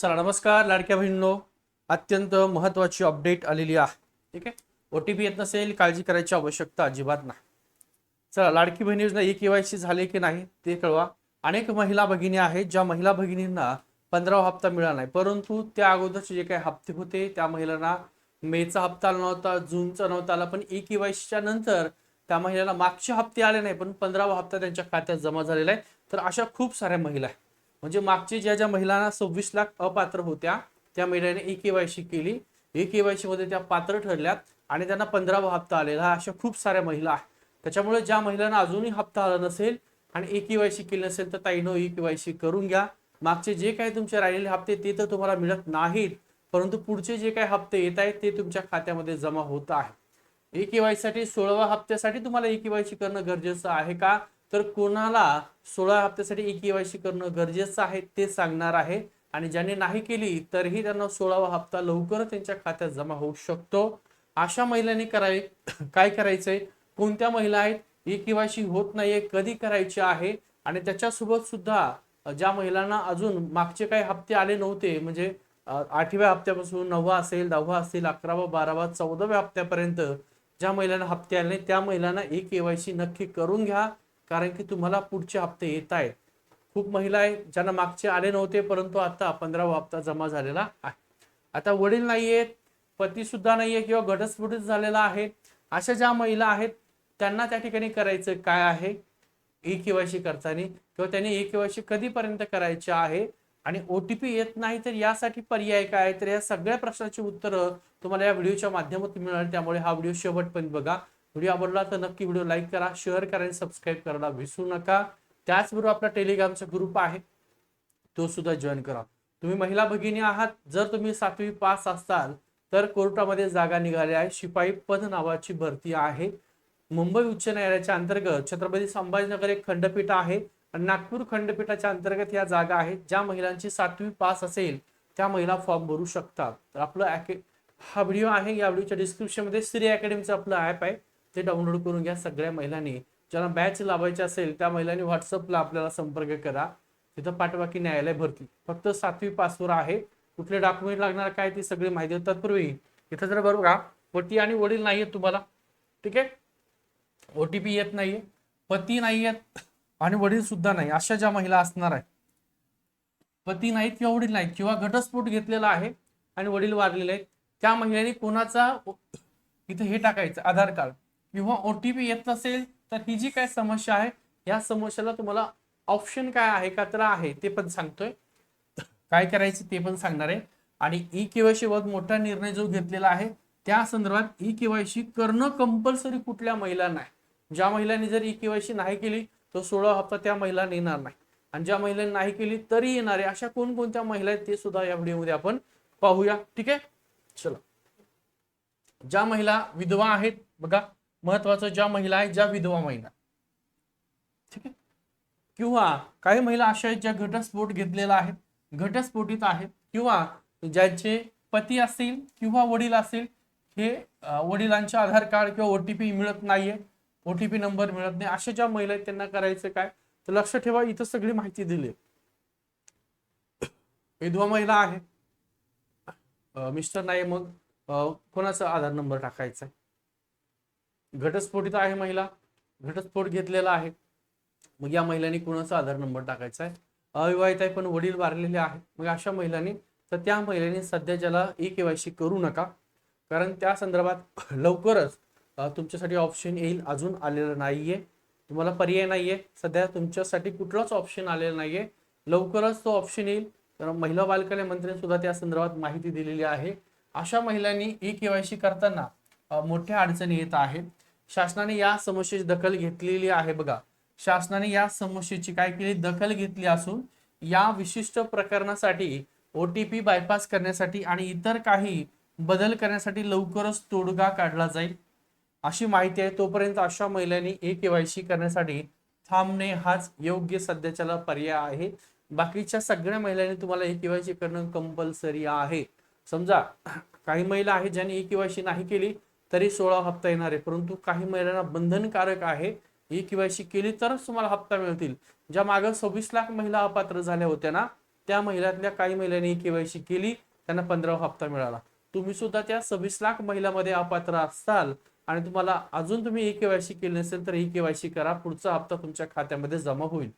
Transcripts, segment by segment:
चला नमस्कार लाडक्या बहिणीनो. अत्यंत महत्वाची अपडेट आलेली आहे. ठीक आहे? ओ टी पी येत नसेल काळजी करायची आवश्यकता अजिबात नाही. चला लाडकी बहिणी योजना ई केवायसी झाली की नाही ते कळवा. अनेक महिला भगिनी आहेत ज्या महिला भगिनींना पंधरावा हप्ता मिळाला नाही. परंतु त्या अगोदरचे जे काही हप्ते होते त्या महिलांना मेचा हप्ता आला नव्हता जूनचा नव्हता आला पण ई केवायसीच्या नंतर त्या महिलांना मागचे हप्ते आले नाही पण पंधरावा हप्ता त्यांच्या खात्यात जमा झालेला आहे. तर अशा खूप साऱ्या महिला आहेत. म्हणजे मागची ज्या ज्या महिलांना सव्वीस लाख अपात्र होत्या त्या महिलांनी ई केवायसी केली. ई केवायसी मध्ये त्या पात्र ठरल्यात आणि त्यांना पंधरावा हप्ता आलेला अशा खूप साऱ्या महिला आहेत. त्याच्यामुळे ज्या महिलांना अजूनही हप्ता आला नसेल आणि ई केवायसी केली नसेल तर ताईनो ई केवायसी करून घ्या. मागचे जे काही तुमचे राहिलेले हप्ते ते तर तुम्हाला मिळत नाहीत. परंतु पुढचे जे काही हप्ते येत आहेत ते तुमच्या खात्यामध्ये जमा होत आहे ई केवायसी साठी सोळाव्या हप्त्यासाठी तुम्हाला ई केवायसी करणं गरजेचं आहे का? तर कोणाला सोळा हप्त्यासाठी ई केवायसी करणं गरजेचं आहे ते सांगणार आहे. आणि ज्यांनी नाही केली तरीही त्यांना सोळावा हप्ता लवकर त्यांच्या खात्यात जमा होऊ शकतो. अशा महिलांनी करावे काय करायचंय? कोणत्या महिला आहेत? ई केवायसी होत नाहीये कधी करायची आहे? आणि त्याच्यासोबत सुद्धा ज्या महिलांना अजून मागचे काही हप्ते आले नव्हते म्हणजे आठव्या हप्त्यापासून नववा असेल दहावा असेल अकरावा बारावा चौदाव्या हप्त्यापर्यंत ज्या महिलांना हप्ते आले नाही त्या महिलांना ई केवायसी नक्की करून घ्या. कारण की तुम्हाला पुढचे हप्ते येत आहेत. खूप महिला आहेत ज्यांना मागचे आले नव्हते परंतु आता पंधरावा हप्ता जमा झालेला आहे. आता वडील नाहीयेत पती सुद्धा नाहीये किंवा घटस्फोटित झालेला आहे. अशा ज्या महिला आहेत त्यांना त्या ठिकाणी करायचं काय आहे? ई केवायसी करताना किंवा त्यांनी ई केवायसी कधीपर्यंत करायचे आहे? आणि ओ टी पी येत नाही तर यासाठी पर्याय काय तर या सगळ्या प्रश्नाची उत्तरं तुम्हाला या व्हिडिओच्या माध्यमातून मिळणार. त्यामुळे हा व्हिडिओ शेवटपर्यंत बघा. व्हिडिओ आवडला तर नक्की व्हिडिओ लाईक करा शेअर करा आणि सबस्क्राईब करायला विसरू नका. त्याचबरोबर आपला टेलिग्रामचा ग्रुप आहे तो सुद्धा जॉईन करा. तुम्ही महिला भगिनी आहात जर तुम्ही सातवी पास असाल तर कोर्टामध्ये जागा निघाली आहे. शिपाई पद नावाची भरती आहे. मुंबई उच्च न्यायालयाच्या अंतर्गत छत्रपती संभाजीनगर एक खंडपीठ आहे आणि नागपूर खंडपीठाच्या अंतर्गत या जागा आहेत. ज्या महिलांची सातवी पास असेल त्या महिला फॉर्म भरू शकतात. तर आपलं हा व्हिडिओ आहे. या व्हिडिओच्या डिस्क्रिप्शनमध्ये श्री अकॅडमीचं आपलं ॲप आहे. ते डाउनलोड करून घ्या सगळ्या महिलांनी. ज्यांना बॅच लावायची असेल त्या महिलांनी व्हॉट्सअपला आपल्याला संपर्क करा. तिथं पाठवा की न्यायालय भरती. फक्त सातवी पासवर आहे. कुठले डॉक्युमेंट लागणार काय ती सगळी माहिती तत्पूर्वी इथं जर बरोबर का पती आणि वडील नाहीयेत तुम्हाला. ठीक आहे? ओ टी पी येत नाहीये. पती नाहीयेत आणि वडील सुद्धा नाही. अशा ज्या महिला असणार आहेत. पती नाहीत किंवा वडील नाहीत किंवा घटस्फोट घेतलेला आहे आणि वडील वारलेले आहेत. त्या महिलांनी कोणाचा इथे हे टाकायचं आधार कार्ड. किंवा ओ टी पी येत नसेल तर ही जी काय समस्या आहे या समस्याला तुम्हाला ऑप्शन काय आहे का? तर आहे ते पण सांगतोय. काय करायचं ते पण सांगणार आहे. आणि ई केवायसी वर मोठा निर्णय जो घेतलेला आहे त्या संदर्भात ई केवायसी करणं कंपल्सरी कुठल्या महिलांना आहे? ज्या महिलांनी जर ई केवायसी नाही केली तर सोळा हप्ता त्या महिलांना येणार नाही. आणि ज्या महिलांनी नाही केली तरी येणार आहे. अशा कोणकोणत्या महिला आहेत ते सुद्धा या व्हिडिओमध्ये आपण पाहूया. ठीक आहे? चला. ज्या महिला विधवा आहेत बघा महत्वाचं ज्या महिला आहेत ज्या विधवा महिला ठीक आहे? किंवा काही महिला अशा आहेत ज्या घटस्फोट घेतलेला आहे घटस्फोटीत आहेत किंवा ज्यांचे पती असतील किंवा वडील असतील हे वडिलांचे आधार कार्ड किंवा ओटीपी मिळत नाहीये ओटीपी नंबर मिळत नाही अशा ज्या महिला आहेत त्यांना करायचं काय? तर लक्ष ठेवा इथं सगळी माहिती दिली विधवा महिला आहे. मिस्टर नाही मग कोणाचा आधार नंबर टाकायचा आहे? घटस्फोटित आहे महिला. घटस्फोट घेतलेला आहे. मग या महिलांनी कुणाचा आधार नंबर टाकायचा आहे? अविवाहित आहे पण वडील वारलेले आहेत. मग अशा महिलांनी तर त्या महिलांनी सध्या ज्याला ई केवायसी करू नका. कारण त्या संदर्भात लवकरच तुमच्यासाठी ऑप्शन येईल. अजून आलेलं नाहीये. तुम्हाला पर्याय नाहीये. सध्या तुमच्यासाठी कुठलाच ऑप्शन आलेला नाहीये. लवकरच तो ऑप्शन येईल. तर महिला बालकल्याण मंत्र्यांनी सुद्धा त्या संदर्भात माहिती दिलेली आहे. अशा महिलांनी ई केवायसी करताना मोठ्या अडचणी येत आहेत. शासनाने या समस्येची दखल घेतलेली आहे बघा. शासनाने या समस्येची काय केली? दखल घेतली असून या विशिष्ट प्रकरणासाठी ओ टी पी बायपास करण्यासाठी आणि इतर काही बदल करण्यासाठी लवकरच तोडगा काढला जाईल अशी माहिती आहे. तोपर्यंत अशा महिलांनी ए केवायसी करण्यासाठी थांबणे हाच योग्य सध्याच्याला पर्याय आहे. बाकीच्या सगळ्या महिलांनी तुम्हाला ए केवायसी करणं कंपल्सरी आहे. समजा काही महिला आहेत ज्यांनी ए केवायसी नाही केली तरी सोळा हप्ता येणार आहे. परंतु काही महिलांना बंधनकारक आहे. ई केवायसी केली तरच तुम्हाला हप्ता मिळतील. ज्या मागे सव्वीस लाख महिला अपात्र झाल्या होत्या ना त्या महिलातल्या काही महिलांनी केवायसी केली त्यांना पंधरावा हप्ता मिळाला. तुम्ही सुद्धा त्या सव्वीस लाख महिलामध्ये अपात्र असाल आणि तुम्हाला अजून तुम्ही ई केवायसी केली नसेल तर ई केवायसी करा. पुढचा हप्ता तुमच्या खात्यामध्ये जमा होईल.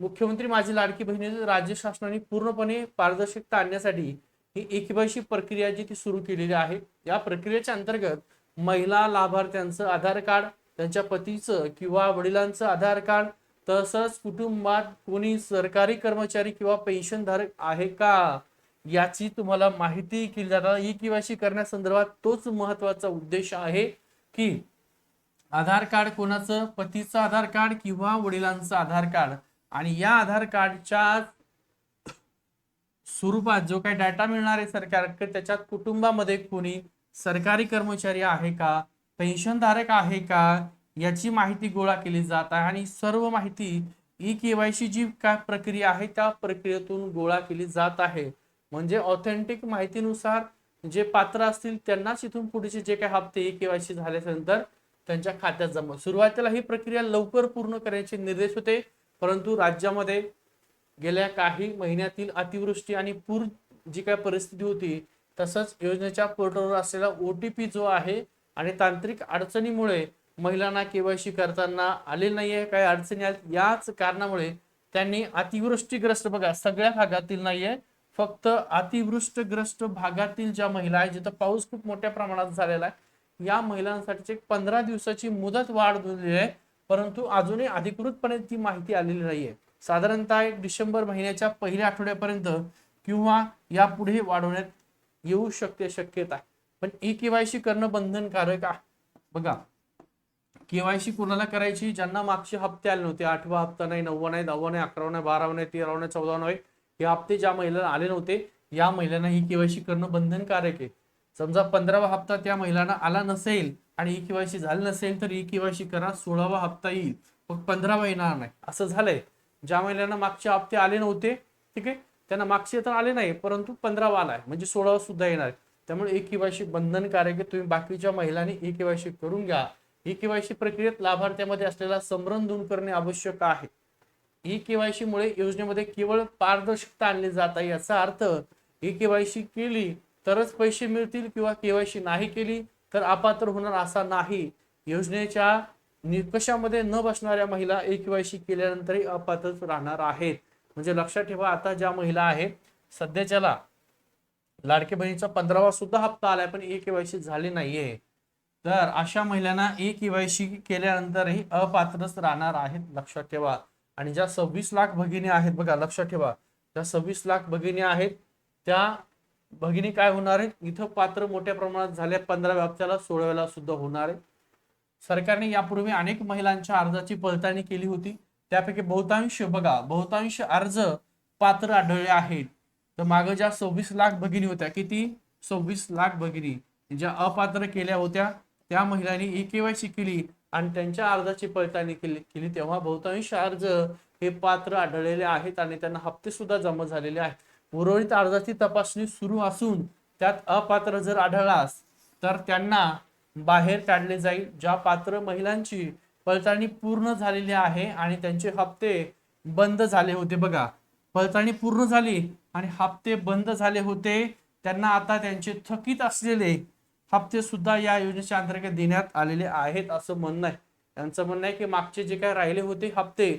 मुख्यमंत्री माझी लाडकी बहिणी राज्य शासनाने पूर्णपणे पारदर्शकता आणण्यासाठी ही ई केवायसी प्रक्रिया जी ती सुरू केलेली आहे या प्रक्रियेच्या अंतर्गत महिला लाभार्थ्यांचं आधार कार्ड त्यांच्या पतीचं किंवा वडिलांचं आधार कार्ड तसंच कुटुंबात कोणी सरकारी कर्मचारी किंवा पेन्शनधारक आहे का याची तुम्हाला माहिती केली जातात ई केवायसी करण्यासंदर्भात तोच महत्त्वाचा उद्देश आहे की आधार कार्ड कोणाचं? पतीचं आधार कार्ड किंवा वडिलांचं आधार कार्ड. आणि या आधार कार्डच्या स्वरूपात जो काही डाटा मिळणार आहे सरकार त्याच्यात कुटुंबामध्ये कोणी सरकारी कर्मचारी आहे का पेन्शनधारक आहे का याची माहिती गोळा केली जात आहे आणि सर्व माहिती ई केवायसी जी काय प्रक्रिया आहे त्या प्रक्रियेतून गोळा केली जात आहे. म्हणजे ऑथेंटिक माहितीनुसार जे पात्र असतील त्यांनाच इथून पुढचे जे काही हप्ते ई केवायसी झाल्यानंतर त्यांच्या खात्यात जमा. सुरुवातीला ही प्रक्रिया लवकर पूर्ण करण्याचे निर्देश होते परंतु राज्यामध्ये गेल्या काही महिन्यातील अतिवृष्टी आणि पूर जी काय परिस्थिती होती तसंच योजनेच्या पोर्टलवर असलेला ओ टी पी जो आहे आणि तांत्रिक अडचणीमुळे महिलांना केवायसी करताना आले नाहीये काही अडचणी आहेत याच कारणामुळे त्यांनी अतिवृष्टीग्रस्त बघा सगळ्या भागातील नाहीये फक्त अतिवृष्टग्रस्त भागातील ज्या महिला आहेत जिथं पाऊस खूप मोठ्या प्रमाणात झालेला आहे या महिलांसाठी एक पंधरा दिवसाची मुदत वाढ दिलेली आहे परंतु अजूनही अधिकृतपणे ती माहिती आलेली नाहीये. साधारणतः एक डिसेंबर महिन्याच्या पहिल्या आठवड्यापर्यंत किंवा यापुढे वाढवण्यात येऊ शकते शक्यता पण ई केवायसी करणं बंधनकारक आहे. बघा केवायसी कोणाला करायची? ज्यांना मागचे हप्ते आले नव्हते आठवा हप्ता नाही नववा नाही दहावा नाही अकरावा नाही बारावा नाही तेरावा नाही चौदावा नाही हे हप्ते ज्या महिलांना आले नव्हते या महिलांना ही केवायसी करणं बंधनकारक आहे. समजा पंधरावा हप्ता त्या महिलांना आला नसेल आणि ई केवायसी झाली नसेल तर ई केवायसी करा सोळावा हप्ता येईल. मग पंधरावा येणार नाही. असं झालंय. ज्या महिलांना मागचे हप्ते आले नव्हते ठीक आहे? त्यांना मागचे तर आले नाही परंतु पंधरावा आहे. म्हणजे सोळावा सुद्धा येणार आहे. त्यामुळे ई केवायसी बंधनकारक आहे तुम्ही बाकीच्या महिलांनी ई केवायसी करून घ्या. ई केवायसी प्रक्रियेत लाभार्थ्यामध्ये असलेला संभ्रम दूर करणे आवश्यक आहे. ई केवायसी मुळे योजनेमध्ये केवळ पारदर्शकता आणली जात आहे याचा अर्थ ई केवायसी केली तरच पैसे मिळतील किंवा केवायसी नाही केली तर अपात्र होणार असा नाही. योजनेच्या निकषामध्ये न बसणाऱ्या महिला ई केवायसी केल्यानंतरही अपात्रच राहणार आहेत. म्हणजे लक्षात ठेवा आता ज्या महिला आहेत सध्याच्याला लाडके बहिणीचा पंधरावा सुद्धा हप्ता आलाय पण ए केवायसी झाली नाहीये. तर अशा महिलांना ए केवायसी केल्यानंतरही अपात्रच राहणार आहेत लक्षात ठेवा. आणि ज्या सव्वीस लाख भगिनी आहेत बघा लक्षात ठेवा. ज्या सव्वीस लाख भगिनी आहेत त्या भगिनी काय होणार आहेत? इथं पात्र मोठ्या प्रमाणात झाल्या पंधराव्या हप्त्याला सोळाव्याला सुद्धा होणार आहे सरकारने यापूर्वी अनेक महिलांच्या अर्जाची पडताळणी केली होती. त्यापैकी बहुतांश बघा बहुतांश अर्ज पात्र आढळले आहेत. तर मागं ज्या सव्वीस लाख भगिनी होत्या किती? सव्वीस लाख भगिनी. ज्या अपात्र केल्या होत्या त्या महिलांनी ई केवायसी केली आणि त्यांच्या अर्जाची पडताळणी केली केली. तेव्हा बहुतांश अर्ज हे पात्र आढळलेले आहेत आणि त्यांना हप्ते सुद्धा जमा झालेले आहेत. उर्वरित अर्जाची तपासणी सुरू असून त्यात अपात्र जर आढळलास तर त्यांना बाहेर काढले जाईल ज्या पात्र महिलांची पडताळणी पूर्ण झालेली आहे आणि त्यांचे हप्ते बंद झाले होते. बघा पडताळणी पूर्ण झाली आणि हप्ते बंद झाले होते. त्यांना आता त्यांचे थकीत असलेले हप्ते सुद्धा या योजनेच्या अंतर्गत देण्यात आलेले आहेत असं म्हणणं आहे. त्यांचं म्हणणं आहे की मागचे जे काय राहिले होते हप्ते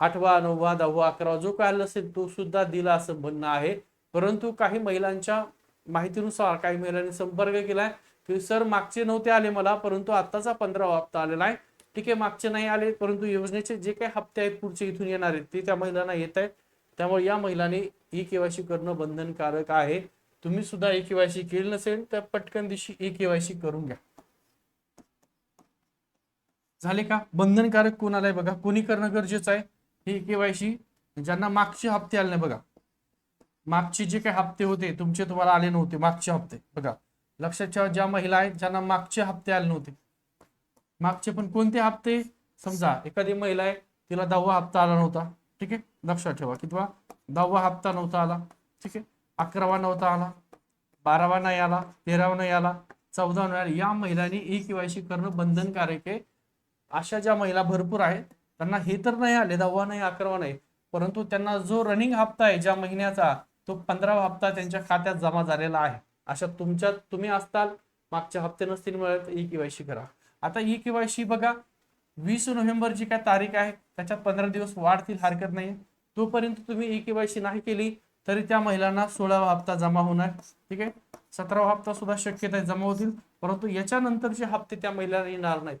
आठवा नववा दहावा अकरावा जो काय आला असेल तो सुद्धा दिला असं म्हणणं आहे. परंतु काही महिलांच्या माहितीनुसार काही महिलांनी संपर्क केलाय. की सर मागचे नव्हते आले मला परंतु आत्ताचा पंधरावा हप्ता आलेला आहे. ठीक आहे मागचे नाही आले परंतु योजनेचे जे काही हप्ते आहेत पुढचे इथून येणार आहेत ते त्या महिलांना येत आहेत. त्यामुळे या महिलांनी ई केवायसी करणं बंधनकारक आहे. तुम्ही सुद्धा ई केवायसी केली नसेल तर पटकन दिवशी ई केवायसी करून घ्या. झाले का? बंधनकारक कोणाला आहे बघा. कोणी करणं गरजेचं आहे? ही केवायसी ज्यांना मागचे हप्ते आले नाही बघा. मागचे जे काही हप्ते होते तुमचे तुम्हाला आले नव्हते मागचे हप्ते. बघा. लक्षात ठेवा ज्या महिला आहेत ज्यांना मागचे हप्ते आले नव्हते. मागचे पण कोणते हप्ते? समजा एखादी महिला आहे तिला दहावा हप्ता आला नव्हता ठीक आहे? लक्षात ठेवा किंवा दहावा हप्ता नव्हता आला ठीक आहे? अकरावा नव्हता आला बारावा नाही आला तेरावा नाही आला चौदा नाही आला. या महिलांनी ई केवायसी करणं बंधनकारक आहे. अशा ज्या महिला भरपूर आहेत त्यांना हे तर नाही आले दहावा नाही अकरावा नाही. परंतु त्यांना जो रनिंग हप्ता आहे ज्या महिन्याचा तो पंधरावा हप्ता त्यांच्या खात्यात जमा झालेला आहे. अशा तुमच्या तुम्ही असताल मागच्या हप्ते नसतील मिळत ई केवायसी करा. आता ई केवायसी बघा वीस नोव्हेंबर जी काय तारीख आहे त्याच्यात पंधरा दिवस वाढतील हरकत नाही तोपर्यंत तुम्ही ई केवायसी नाही केली तरी त्या महिलांना सोळावा हप्ता जमा होणार. ठीक आहे? सतरावा हप्ता सुद्धा शक्यता जमा होतील. परंतु याच्यानंतरचे हप्ते त्या महिलांना येणार नाहीत.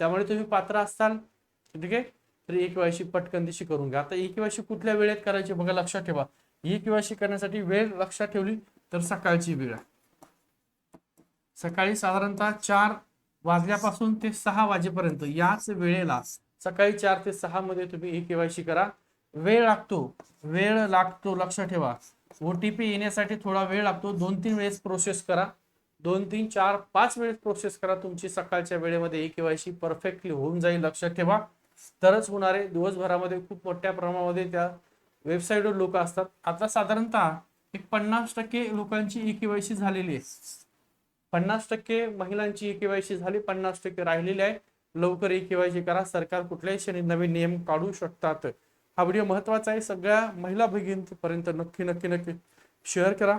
त्यामुळे तुम्ही पात्र असाल ठीक आहे? तर ई केवायसी पटकन दिशी करून घ्या. आता ई केवायसी कुठल्या वेळेत करायची बघा लक्षात ठेवा. ई केवायसी करण्यासाठी वेळ लक्षात ठेवली. तर सकाळची वेळ. आहे. सकाळी साधारणतः चार वाजल्यापासून ते सहा वाजेपर्यंत याच वेळेला सकाळी चार ते सहा मध्ये तुम्ही ई केवायसी करा. वेळ लागतो. वेळ लागतो लक्षात ठेवा. ओटीपी येण्यासाठी थोडा वेळ लागतो. दोन तीन वेळेस प्रोसेस करा. दोन तीन चार पाच वेळेस प्रोसेस करा. तुमची सकाळच्या वेळेमध्ये ई केवायसी परफेक्टली होऊन जाईल. लक्षात ठेवा. तरच होणारे दिवसभरामध्ये खूप मोठ्या प्रमाणामध्ये त्या वेबसाईटवर लोक असतात. आता साधारणतः एक पन्नास टक्के लोकांची ई केवायसी झालेली आहे. पन्नास टक्के महिलांची ई केवायसी झाली पन्नास टक्के राहिलेली आहे. लवकर ई केवायसी करा. सरकार कुठल्याही क्षणी नवीन नियम काढू शकतात. हा व्हिडिओ महत्त्वाचा आहे. सगळ्या महिला भगिनीपर्यंत नक्की नक्की नक्की शेअर करा.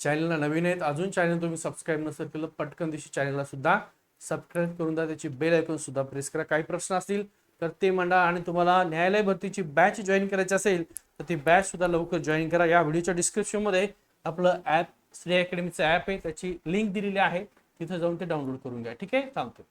चॅनलला नवीन आहेत. अजून चॅनल तुम्ही सबस्क्राईब नसेल केलं पटकन दिवशी चॅनलला सुद्धा सबस्क्राईब करून द्या. त्याची बेल ऐकून सुद्धा प्रेस करा. काही प्रश्न असतील तर ते मांडा आणि तुम्हाला न्यायालय भरतीची बॅच जॉईन करायची असेल तर ती बॅच सुद्धा लवकर जॉईन करा. या व्हिडिओच्या डिस्क्रिप्शनमध्ये आपलं ॲप श्री अकॅडमीचं ॲप आहे. त्याची लिंक दिलेली आहे. तिथं जाऊन ते डाउनलोड करून घ्या. ठीक आहे? थांबतो